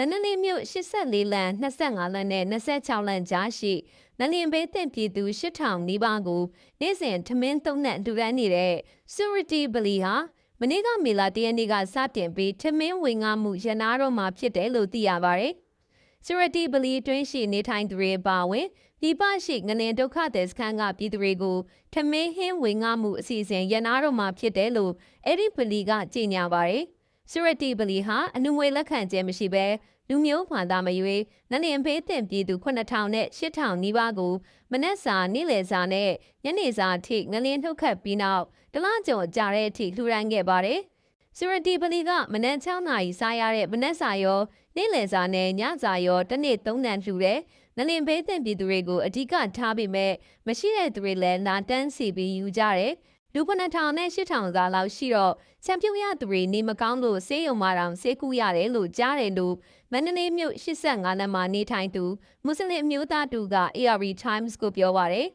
မန္တလေးမြို့84လမ်း25လမ်းနဲ့26လမ်းကြားရှိနလင်ဘေးတင့်ပြည်သူ8000နီးပါးကိုနေ့စဉ်ထမင်းသုံးနဲ့အတူရန်နေတဲ့ Surity ဗလီဟာမနေ့ကမေလာတရက်နေ့ကစတင်ပြီးထမင်းဝင်ငါမှုရနာတော့မှာဖြစ်တယ်လို့သိရပါတယ်။ Surity ဗလီအတွင်းရှိနေထိုင်သူတွေပါဝင်ဒီပရှိငလင်ဒုက္ခသည်စခန်းကပြည်သူတွေကိုထမင်းဟင်းဝင်ငါမှုအစီအစဉ်ရနာတော့မှာဖြစ်တယ်လို့အဲ့ဒီဗလီကကြေညာပါတယ်။ စုရတီပလီဟာအနုငွေလက်ခံခြင်းမရှိဘဲလူမျိုးဘာသာမရွေးနလင်ဖေးတင်ပြည်သူ9000နဲ့8000နီးပါးကိုမနက်စာနေ့လယ်စာနဲ့ညနေစာအထိငလင်းထုတ်ခတ်ပြီးနောက်တလားကြုံကြာတဲ့အထိလှူဒန်းခဲ့ပါတယ်။စုရတီပလီကမနက်6နာရီစားရတဲ့မနက်စာရောနေ့လယ်စာနဲ့ညစာရောတစ်နေ့3တန်လှူတယ်။နလင်ဖေးတင်ပြည်သူတွေကိုအဓိကထားပြီးမဲ့မရှိတဲ့သူတွေလည်းလာတန်းစီပြီးယူကြတယ်။ လူ9000နဲ့8000စာလောက်ရှိတော့ချန်ပြုတ်ရသူတွေနေမကောင်းလို့ဆေးရုံမှာတောင်ဆေးကူရတယ်လို့ကြားတယ်လို့မန္တလေးမြို့85လမ်းမှာနေထိုင်သူမွတ်စလင်အမျိုးသားတူက AR Times ကိုပြောပါရယ်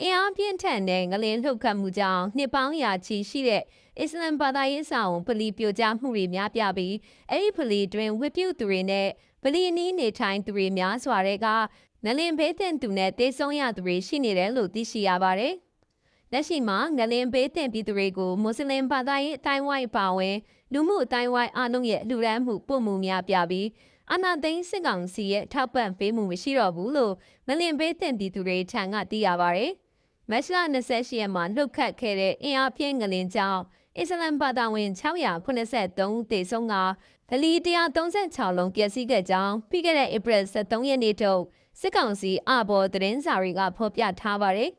အင်အားပြင်းထန်တဲ့ငလင်းလှုပ်ခတ်မှုကြောင့်နှစ်ပေါင်းရာချီရှိတဲ့အစ္စလမ်ဘာသာရေးဆောင်ပလီပြိုကျမှုတွေများပြပြီးအဲ့ဒီပလီတွင်ဝစ်ပြုတ်သူတွေနဲ့ပလီနီးနေထိုင်သူတွေများစွာတဲ့ကနလင်ဘေးတင်သူနဲ့တေဆုံးရသူတွေရှိနေတယ်လို့သိရှိရပါတယ်။ လက်ရှိမှာငလင်ဘေးတင်ပြည်သူတွေကိုမွတ်စလင်ဘာသာရေးအတိုင်းဝိုင်းပါဝင်လူမှုအတိုင်းဝိုင်းအားလုံးရဲ့လှူဒန်းမှုပုံမှုများပြပြီးအာနာသိန်းစစ်ကောင်စီရဲ့ထောက်ပံ့ပေးမှုမရှိတော့ဘူးလို့ငလင်ဘေးတင်ပြည်သူတွေထံကသိရပါတယ်။မက်လ28ရက်မှာလှုပ်ခတ်ခဲ့တဲ့အင်အားပြင်းငလင်ကြောင့်အစ္စလမ်ဘာသာဝင်683ဦးသေဆုံးကဗလီ136လုံးပျက်စီးခဲ့ကြောင်းပြီးခဲ့တဲ့ဧပြီ23ရက်နေ့ထုတ်စစ်ကောင်စီအဘော်သတင်းစာတွေကဖော်ပြထားပါတယ်